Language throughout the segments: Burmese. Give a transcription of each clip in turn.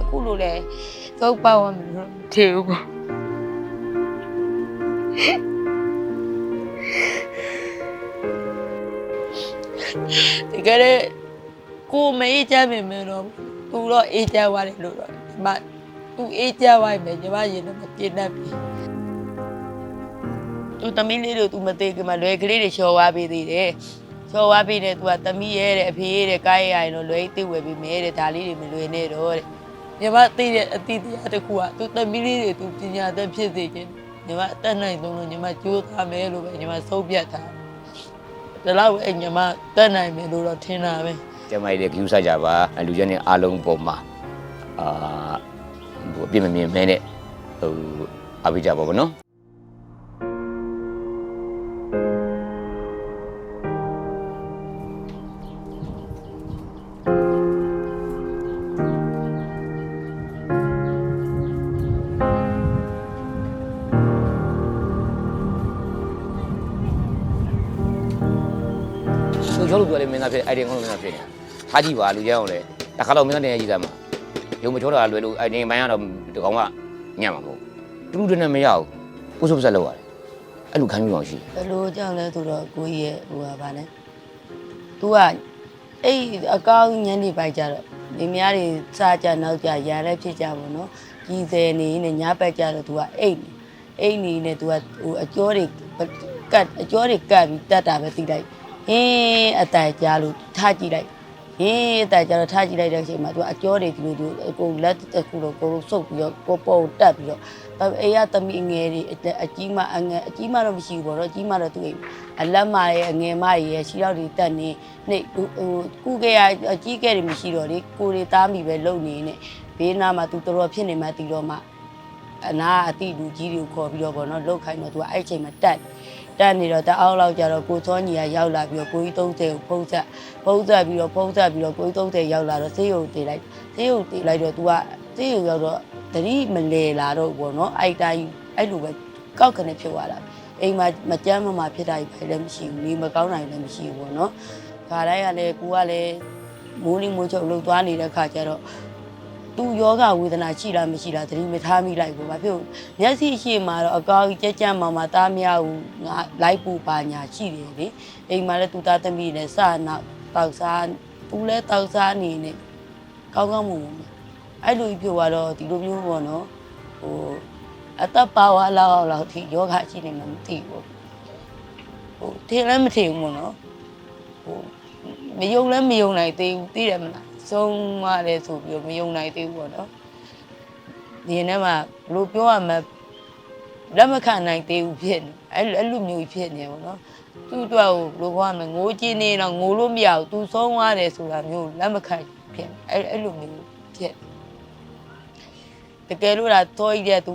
အခုလိုလဲသုံးပါဝမယ်လို့မထင်ဘူးပေါ့တကယ်လေကိုမအေးချမ်းမိမယ်တော့သူတော့အေးချမ်းသွားတယ်လို့တော့ဒီမှာသူအေးချမ်းသွားမယ်ညီမရင်တော့မကျေနပ်ဘူးသူသမီးလေးတို့သူမသေးခင်မှာလွယ်ကလေးတွေချော်သွားပေးသေးတယ်ချော်သွားပေးတယ်သူကသမီးရဲ့တဲ့အဖေရဲ့တဲ့ကားရရင်တော့လွယ်သိဝယ်ပြီးမဲတဲ့ဒါလေးတွေမလွယ်နဲ့တော့တဲ့ ညီမသိတဲ့အတိတရားတစ်ခုကသူသမီးလေးတွေသူပညာသက်ဖြစ်စေခြင်းညီမအသက်နိုင်ဆုံးလို့ညီမကြိုးစားမယ်လို့ပဲညီမဆုံးဖြတ်ထားတယ်ဒါတော့အဲ့ညီမတက်နိုင်မယ်လို့တော့ထင်တာပဲကျမကြီးတဲ့ view ဆိုင်ကြပါလူချင်းနဲ့အားလုံးပေါ်မှာအာဟိုအပြစ်မမြင်မဲနဲ့ဟိုအားပေးကြပါဘောနော် ဆိုချောလို့ပြောလေမင်းသားဖြစ်အဲ့ဒီကောင်းလို့မင်းသားဖြစ်နေထားကြည့်ပါလူကျန်းအောင်လေတစ်ခါတော့မင်းသားတင်ရကြည့်သားမှာရုံမချောတာလွယ်လို့အဲ့ဒီမိုင်းကတော့ဒီကောင်ကညံ့မှာမဟုတ်တူတူတနဲ့မရဘူးပုစုပစက်လောက်ရတယ်အဲ့လိုခံယူအောင်ရှိ ဘယ်လိုကြောင့်လဲဆိုတော့ကိုကြီးရဲ့ဟိုကဗာလဲ तू ကအဲ့အကောင်းညနေပိုက်ကြတော့ဒီများတွေစားကြနောက်ကြရလဲဖြစ်ကြပါတော့ကြီးစဲနေနဲ့ညဘက်ကြတော့ तू ကအိတ်နေအိတ်နေနဲ့ तू ကဟိုအကျော်တွေကတ်အကျော်တွေကတ်ပြီးတတ်တာပဲသိလိုက် အင်းအတိုင်ကြားလို့ထားကြည့်လိုက်ဟင်းအတိုင်ကြားလို့ထားကြည့်လိုက်တဲ့အချိန်မှာသူကအကျော်တွေဒီလိုဒီလိုကိုလက်တစ်ခုတော့ကိုလုံးစုပ်ပြီးတော့ကိုပေါ်တက်ပြီးတော့အေးရသမီးငယ်တွေအကြီးမအငယ်အကြီးမတော့မရှိဘူးပေါ့နော်အကြီးမတော့သူ့အလက်မရဲ့အငယ်မရဲ့ရှိတော့ဒီတက်နေနေဟိုကုကရအကြီးကဲတွေမရှိတော့လေကိုတွေသားမိပဲလုံနေနေဘေးနားမှာသူတော်တော်ဖြစ်နေမှတီတော့မှအနာအတိလူကြီးတွေကိုခေါ်ပြီးတော့ပေါ့နော်လောက်ခိုင်းတော့သူကအဲ့အချိန်မှာတက်တယ် က်နေတော့တအောက်လောက်ကြတော့ကိုချောညီကရောက်လာပြီးတော့ကိုကြီး30ကိုဖုံးဆက်ဖုံးဆက်ပြီးတော့ဖုံးဆက်ပြီးတော့ကိုကြီး30ရောက်လာတော့ဆေးရုံတေးလိုက်ဆေးရုံတေးလိုက်တော့ तू ကဆေးရုံရောက်တော့တတိမလဲလာတော့ပေါ့နော်အဲ့တိုင်းအဲ့လိုပဲကောက်ကနေဖြစ်သွားတာအိမ်မှာမကြမ်းမမှာဖြစ်တာကြီးပဲလည်းမရှိဘူးနေမကောင်းတာကြီးလည်းမရှိဘူးပေါ့နော်ခါတိုင်းကလည်းကိုကလည်းမိုးလင်းမိုးချုပ်လှုပ်သွားနေတဲ့ခါကျတော့ သူယောဂဝေဒနာရှိလားမရှိလားသတိမထားမိလိုက်ဘူး။ဘာဖြစ်လို့မျက်စိရှိမှတော့အကောင်းကြီးကြက်ကြက်မှမှသားမရဘူးငါလိုက်ပူပါညာရှိတယ်လေ။အိမ်မှာလည်းသူသားသမီးနဲ့စနောက်တောက်စားသူလည်းတောက်စားနေနဲ့ကောင်းကောင်းမွန်မွန်ပဲအဲ့လိုကြီးပြောတော့ဒီလိုမျိုးပေါ့နော်။ဟိုအသက်ပါဝါလောက်လောက်ထိယောဂရှိနေမှမသိဘူး။ဟိုထင်လည်းမထင်ဘူးပေါ့နော်။ဟိုမယုံလည်းမယုံနိုင်သေးဘူးသိတယ်မလား။ ဆုံးရတယ်ဆိုပြီးတော့မယုံနိုင်သေးဘူးပေါ့နော်ဒီနေ့မှာဘယ်လိုပြောရမလဲလက်မခံနိုင်သေးဘူးဖြစ်နေအဲ့အဲ့လိုမျိုးဖြစ်နေပေါ့နော်သူ့အတွက်ကိုဘယ်လိုပြောရမလဲငိုးချင်းနေတော့ငိုလို့မရဘူးသူဆုံးရတယ်ဆိုတာမျိုးလက်မခံဖြစ်နေအဲ့အဲ့လိုမျိုးဖြစ်နေတကယ်လို့လားတော့ရတဲ့သူ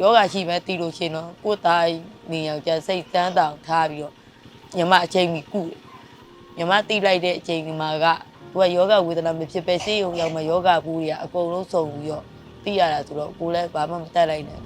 ယောဂရှိမှတီးလို့ရှိရင်တော့ကိုယ်သားနေအောင်ကြစိတ်တန်းတောင်ထားပြီးတော့ညီမအချိန်မီကုတယ်ညီမတီးလိုက်တဲ့အချိန်ဒီမှာက သူကယောဂဝေဒနာမဖြစ်ပဲစေးရုံရောက်မှယောဂဘူးတွေကအကုန်လုံးစုံပြီးတော့သိရတာဆိုတော့ကိုလည်းဘာမှမတတ်လိုက်နဲ့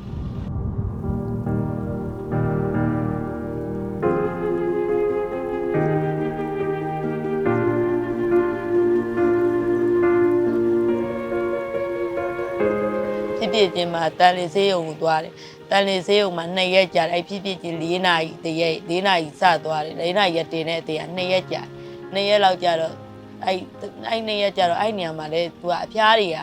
ဖြစ်ဖြစ်ချင်းမှာတန်လီစေးရုံကိုသွားတယ်တန်လီစေးရုံမှာ2ရက်ကြာတယ်အဲ့ဖြစ်ဖြစ်ချင်း4နာရီတရက်4နာရီစသွားတယ်4နာရီတင်တဲ့အတေးက2ရက်ကြာ2ရက်လောက်ကြာတော့ အဲ့အဲ့နေရကြတော့အဲ့နေရာမှာလေ तू ကအဖျားတွေက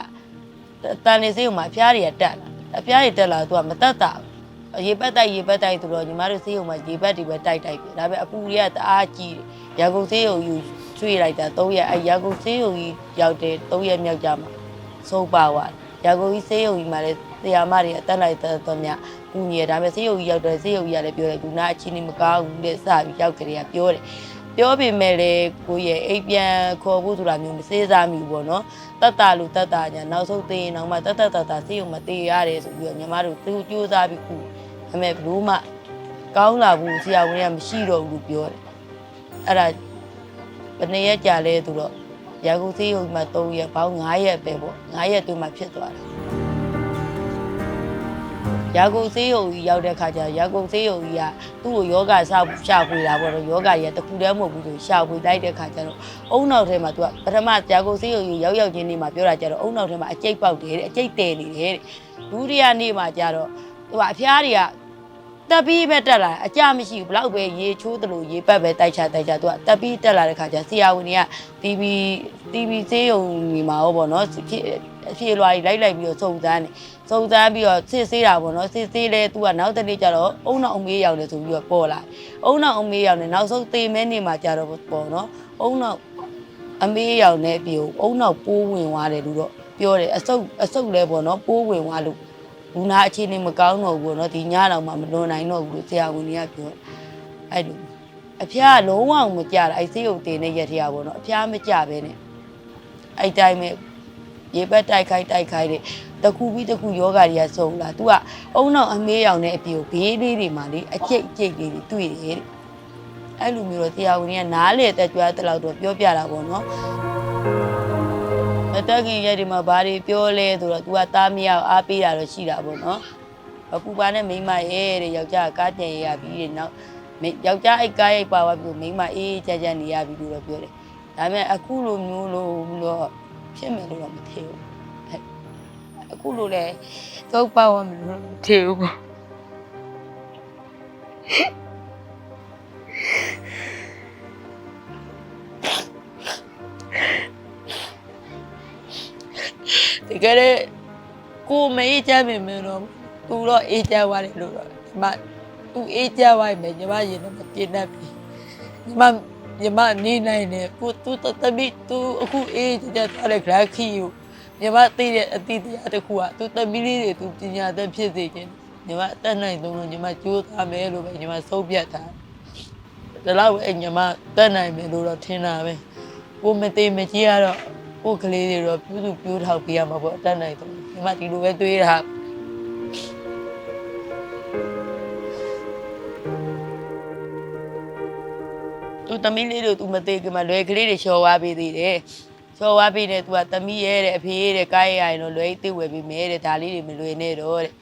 တန်နေစေးုံမှာအဖျားတွေကတက်လာအဖျားတွေတက်လာ तू ကမတက်တာဘူးရေပတ်တိုက်ရေပတ်တိုက်ဆိုတော့ညီမတို့စေးုံမှာရေပတ်တွေပဲတိုက်တိုက်ပြီဒါပေမဲ့အပူတွေကတအားကြီးတယ်ရာကုန်စေးုံယူချွေလိုက်တာ3ရက်အဲ့ရာကုန်စေးုံကြီးရောက်တယ်3ရက်မြောက်ကြမှာဆုံးပါသွားရာကုန်ကြီးစေးုံကြီးမှာလေတရားမတွေအတက်လိုက်တဲ့တော့မြကူညီရဒါပေမဲ့စေးုံကြီးရောက်တယ်စေးုံကြီးကလည်းပြောတယ်သူနာအချင်းနေမကောင်းဘူးတဲ့စပြီးရောက်ကြတယ်ကပြောတယ် ပြောပေမဲ့လေကိုရဲ့အိပ်ပြန်ခေါ်ဖို့ဆိုတာမျိုးမစေးစားမိဘူးပေါ့နော်တတ်တာလူတတ်တာညာနောက်ဆုံးသိရင်တော့မှတတ်တတ်တတ်တာစေးုံမသေးရတယ်ဆိုပြီးတော့ညီမတို့သူကြိုးစားပြီးခုအမေဘလို့မှကောင်းလာဘူးဆရာဝန်ကမရှိတော့ဘူးလို့ပြောတယ်အဲ့ဒါဘယ်နှစ်ရက်ကြာလဲဆိုတော့ရာကုန်စေးုံမှာ3ရက်ပေါင်း9ရက်ပဲပေါ့9ရက်တွင်းမှာဖြစ်သွားတ ယ်ရာဂုံဆေးရုံကြီးရောက်တဲ့ခါကျတော့ရာဂုံဆေးရုံကြီးကသူ့ကိုယောဂဆောက်ရှာဖွေတာပေါ့နော်ယောဂကြီးကတခုတည်းမဟုတ်ဘူးဆိုရှာဖွေလိုက်တဲ့ခါကျတော့အုံနောက်ထဲမှာသူကပထမရာဂုံဆေးရုံကြီးရောက်ရောက်ချင်းနေမှာပြောတာကျတော့အုံနောက်ထဲမှာအကျိတ်ပေါက်တယ်တဲ့အကျိတ်တယ်နေတယ်တဲ့ဒုတိယနေ့မှာကျတော့သူကအဖျားတွေကတက်ပြီးပဲတက်လာအကြမရှိဘူးဘလောက်ပဲရေချိုးသလိုရေပတ်ပဲတိုက်ချတိုက်ချသူကတက်ပြီးတက်လာတဲ့ခါကျဆရာဝန်တွေက TV TV ဆေးရုံကြီးမှာဟောပေါ့နော်ဖြစ်အဖြေလွှာကြီးလိုက်လိုက်ပြီးတော့စုံစမ်းနေ စုံစမ်းပြီးတော့စစ်ဆေးတာပေါ့နော်စစ်ဆေးလဲသူကနောက်တစ်နေ့ကျတော့အုံနောက်အမေးရောက်တယ်ဆိုပြီးတော့ပေါ်လာအုံနောက်အမေးရောက်နေနောက်ဆုံးသေမဲနေမှာကျတော့ပေါ့နော်အုံနောက်အမေးရောက်နေပြီးအုံနောက်ပိုးဝင်သွားတယ်လို့တော့ပြောတယ်အဆုတ်အဆုတ်လဲပေါ့နော်ပိုးဝင်သွားလို့လူနာအခြေအနေမကောင်းတော့ဘူးပေါ့နော်ဒီညတော့မှမလွန်နိုင်တော့ဘူးလို့ဆရာဝန်ကြီးကပြောအဲ့လိုအဖျားကလုံးဝမကြတာအဲ့ဆေးရုပ်တင်တဲ့ရက်ထရပါတော့အဖျားမကြပဲနဲ့အဲ့တိုင်းပဲရေပတ်တိုက်ခိုက်တိုက်ခိုက်တဲ့ တခုပြီးတခုယောဂတွေကစုံလာ तू ကအုံနောက်အမေးရောင်တဲ့အပြေကိုဘေးလေးတွေမှာလေအကျိတ်အကျိတ်လေးတွေတွေ့တယ်တဲ့အဲ့လိုမျိုးတော့တရားဝင်ကနားလေတက်ကြွတဲ့လောက်တော့ပြောပြတာပေါ့နော်အတက်ခင်ရက်ဒီမှာဘာတွေပြောလဲဆိုတော့ तू ကသားမရအောင်အားပေးတာတော့ရှိတာပေါ့နော်အပူပါနဲ့မိန်းမရဲ့တဲ့ယောက်ျားကကားတင်ရပြီးတဲ့နောက်မိယောက်ျားအိတ်ကားရိုက်ပါသွားပြီးမိန်းမအေးကြကြနေရပြီလို့တော့ပြောတယ်။ဒါပေမဲ့အခုလိုမျိုးလို့တော့ဖြစ်မယ်လို့တော့မထင်ဘူး။ဟဲ့ အခုလိုလဲသုတ်ပါဝမယ်လို့မထင်ဘူးပေါ့။တကယ်လေကိုမေးကြမယ်မင်းတော့သူတော့အေးကြသွားတယ်လို့တော့ဒီမှာသူအေးကြဝိုင်းမယ်ညီမရင်တော့မပြင်းတတ်ပြီညီမညီမနေနိုင်တယ်ကိုသူတတမိသူအခုအေးကြတဲ့ grad ခီကို ညီမသိတဲ့အတိတရားတစ်ခုကသူတမီးလေးတွေသူပညာတတ်ဖြစ်စေခြင်းညီမတက်နိုင်ဆုံးလို့ညီမကြိုးစားမယ်လို့ပဲညီမဆုံးဖြတ်တာဒါတော့အဲ့ညီမတက်နိုင်မယ်လို့တော့ထင်တာပဲကိုမသေးမကြီးရတော့ကိုကလေးတွေတော့ပြုစုပြိုးထောက်ပေးရမှာပေါ့တက်နိုင်ဆုံးညီမဒီလိုပဲတွေးတာသူသမီးလေးတို့သူမသေးခင်မှာလွယ်ကလေးတွေချော်သွားပြီးသေးတယ် ချော်သွားပြီးတယ်သူကသမီးရဲ့တဲ့အဖေရဲ့တဲ့ကားရရင်တော့လွယ်သိဝယ်ပြီးမဲတဲ့ဒါလေးတွေမလွယ်နဲ့တော့တဲ့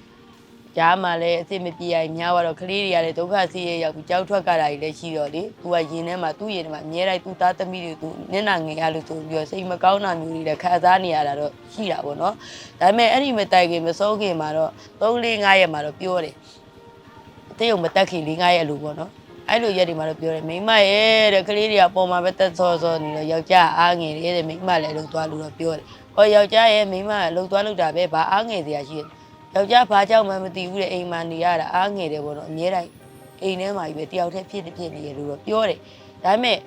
ကြားမှာလည်းအစ်စ်မပြေရင်များတော့ကလေးတွေကလည်းဒုက္ခစီးရရောက်ပြီးကြောက်ထွက်ကတာတွေလည်းရှိတော့လေသူကရင်ထဲမှာသူ့ရင်ထဲမှာအမြဲတမ်းသူ့သားသမီးတွေသူမျက်နှာငယ်ရလို့ဆိုပြီးတော့စိတ်မကောင်းတာမျိုးတွေလည်းခံစားနေရတာတော့ရှိတာပေါ့နော်ဒါပေမဲ့အဲ့ဒီမတိုင်ခင်မစိုးခင်မှာတော့3 4 5ရက်မှာတော့ပြောတယ်အသေးုံမတက်ခင်4 5ရက်လို့ပေါ့နော် အဲ့လိုရက်ဒီမှာတော့ပြောတယ်မိမရဲ့တဲ့ကလေးတွေကပုံမှာပဲတက်စောစောနေတော့ယောက်ျားအားငယ်တယ်တဲ့မိမလည်းလှုပ်သွားလို့တော့ပြောတယ်။ဟောယောက်ျားရဲ့မိမကလှုပ်သွားလို့တာပဲဘာအားငယ်စရာရှိလဲ။ယောက်ျားဘာကြောင့်မှမသိဘူးတဲ့အိမ်မှာနေရတာအားငယ်တယ်ပေါ့နော်အများတိုင်းအိမ်ထဲမှာကြီးပဲတယောက်တည်းဖြစ်ဖြစ်နေရလို့တော့ပြောတယ်။ဒါပေမဲ့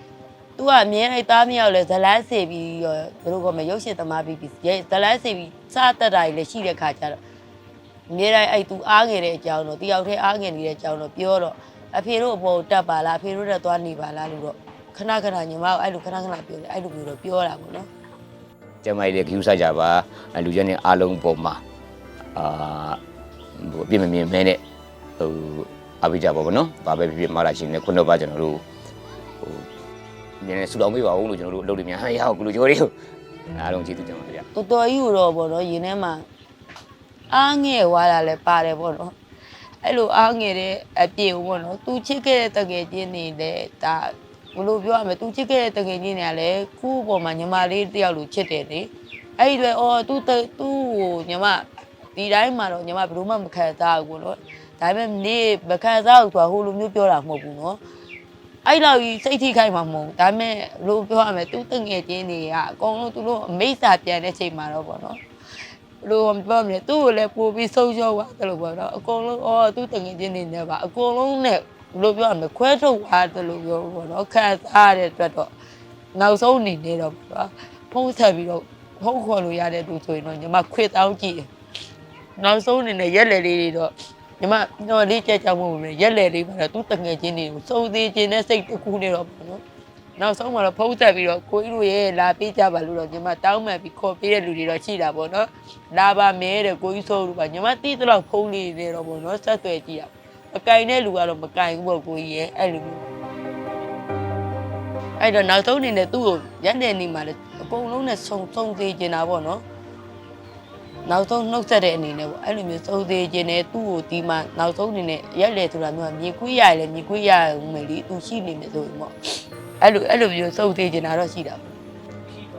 तू ကအမြဲတမ်းသားမရောက်လဲဇလန်းစေပြီးတော့ဘယ်လိုကောမရုပ်ရှင်သမားပြီးပြီးဇလန်းစေပြီးစားတက်တာကြီးလည်းရှိတဲ့ခါကျတော့အမြဲတမ်းအဲ့ तू အားငယ်တဲ့အကြောင်းတော့တယောက်တည်းအားငယ်နေတဲ့အကြောင်းတော့ပြောတော့ အဖေတို့အပေါ်တက်ပါလားအဖေတို့တက်သွားနေပါလားလို့တော့ခဏခဏညီမကအဲ့လိုခဏခဏပြောတယ်အဲ့လိုမျိုးတော့ပြောတာပေါ့နော်ကျမကြီးလည်းဂရုစိုက်ကြပါအဲ့လူချင်းတွေအားလုံးပေါ်မှာအာဟိုအပြစ်မမြင်မဲနဲ့ဟိုအပိကြပါဘောနော်ဘာပဲဖြစ်ဖြစ်မလာရှင်နဲ့ခုတော့ပါကျွန်တော်တို့ဟိုနည်းနည်းဆူတောင်းပေးပါဦးလို့ကျွန်တော်တို့အလုပ်တွေများဟန်ရအောင်ကုလူချိုးတွေကိုအားလုံးကျေးဇူးတင်ပါတယ်ဗျတော်တော်ကြီးကိုတော့ပေါ့နော်ရင်ထဲမှာအားငယ်သွားတာလည်းပါတယ်ပေါ့နော် အဲ့လိုအားငယ်တဲ့အပြေကိုပေါ့နော်သူချစ်ခဲ့တဲ့တကယ်ချင်းနေလေဒါဘယ်လိုပြောရမလဲသူချစ်ခဲ့တဲ့တကယ်ချင်းတွေကလည်းခုအပေါ်မှာညီမလေးတယောက်လိုချစ်တယ်လေအဲ့ဒီတွေအော်သူသူ့ကိုညီမဒီတိုင်းမှာတော့ညီမဘယ်လိုမှမခံစားဘူးပေါ့နော်ဒါပေမဲ့နေမခံစားဘူးဆိုတာဟိုလိုမျိုးပြောတာမဟုတ်ဘူးနော်အဲ့လောက်ကြီးစိတ်ထိခိုက်မှာမဟုတ်ဘူးဒါပေမဲ့ဘယ်လိုပြောရမလဲသူတငယ်ချင်းတွေကအကုန်လုံးသူတို့အမိတ်စာပြန်တဲ့ချိန်မှာတော့ပေါ့နော်ဘယ် လိုပြောမလဲသူ့ကိုလည်းပို့ပြီးဆုံးရှုံးသွားတယ်လို့ပေါ့နော်အကုန်လုံးအော်သူတငယ်ချင်းတွေနဲ့ပါအကုန်လုံးနဲ့ဘယ်လိုပြောရမလဲခွဲထုတ်သွားတယ်လို့ပြောပေါ့နော်ခံစားရတဲ့အတွက်တော့နောက်ဆုံးအနေနဲ့တော့ပေါ့ဖုံးဆက်ပြီးတော့ဖုံးခေါ်လို့ရတဲ့သူဆိုရင်တော့ညီမခွေတောင်းကြည့်တယ်နောက်ဆုံးအနေနဲ့ရက်လေလေးတွေတော့ညီမတော့လေးကြက်ကြောက်မှုပဲရက်လေလေးပါတော့သူတငယ်ချင်းတွေကိုစုံသေးခြင်းနဲ့စိတ်တစ်ခုနဲ့တော့ပေါ့နော် နောက်ဆုံးမှာတော့ဖုံးဆက်ပြီးတော့ကိုကြီးတို့ရဲ့လာပေးကြပါလို့တော့ညီမတောင်းမှန်ပြီးခေါ်ပေးတဲ့လူတွေတော့ရှိတာပေါ့နော်လာပါမဲတဲ့ကိုကြီးဆိုးလို့ပါညီမတိတလောက်ဖုံးလေးတွေတော့ပေါ့နော်ဆက်သွယ်ကြည့်ရမကင်တဲ့လူကတော့မကင်ဘူးပေါ့ကိုကြီးရဲ့အဲ့လိုမျိုးအဲ့တော့နောက်ဆုံးအနေနဲ့သူ့ကိုရက်နေနေမှာလေအကုန်လုံးနဲ့စုံစုံသေးခြင်းတာပေါ့နော်နောက်ဆုံးနှုတ်ဆက်တဲ့အနေနဲ့ပေါ့အဲ့လိုမျိုးစုံသေးခြင်းနဲ့သူ့ကိုဒီမှာနောက်ဆုံးအနေနဲ့ရက်လေဆိုတာမျိုးကမြေကွေးရရလေမြေကွေးရမယ်လေသူရှိနေမယ်ဆိုရင်ပေါ့ အဲ့လိုအဲ့လိုမျိုးစုံသေးခြင်းတာတော့ရှိတာပေါ့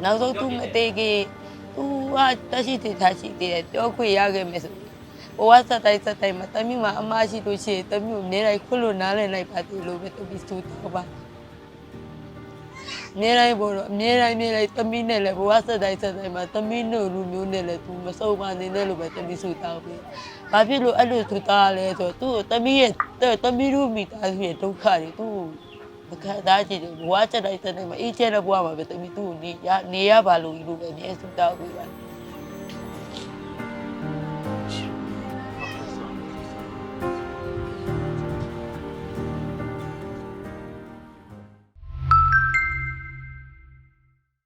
နောက်ဆုံးသူမသေးခင်သူကတက်ရှိသေးတာရှိသေးတယ်ပြောခွေရခဲ့မယ်ဆိုဘဝဆက်တိုင်းဆက်တိုင်းမှာတမျိုးမှာအမရှိလို့ရှိရင်တမျိုးနေတိုင်းခွလို့နားလည်လိုက်ပါသေးလို့ပဲတပီစူတော့ပါအမြဲတမ်းပေါ်တော့အမြဲတမ်းအမြဲတမ်းသမီးနဲ့လည်းဘဝဆက်တိုင်းဆက်တိုင်းမှာသမီးတို့လူမျိုးနဲ့လည်းသူမစုံပါနေနဲ့လို့ပဲသမီးဆူတောင်းပြီး။ဘာဖြစ်လို့အဲ့လိုဆူတောင်းလဲဆိုတော့သူ့ကိုသမီးရဲ့သမီးတို့မိသားစုရဲ့ဒုက္ခတွေသူ့ကို မခံစားချင်ဘူးဘဝဆက်တိုင်းဆက်တိုင်းမှာအေးချမ်းတဲ့ဘဝမှာပဲသမီးသူ့ကိုနေရနေရပါလို့လို့ပဲအမြဲဆူတောင်းပြီးပါ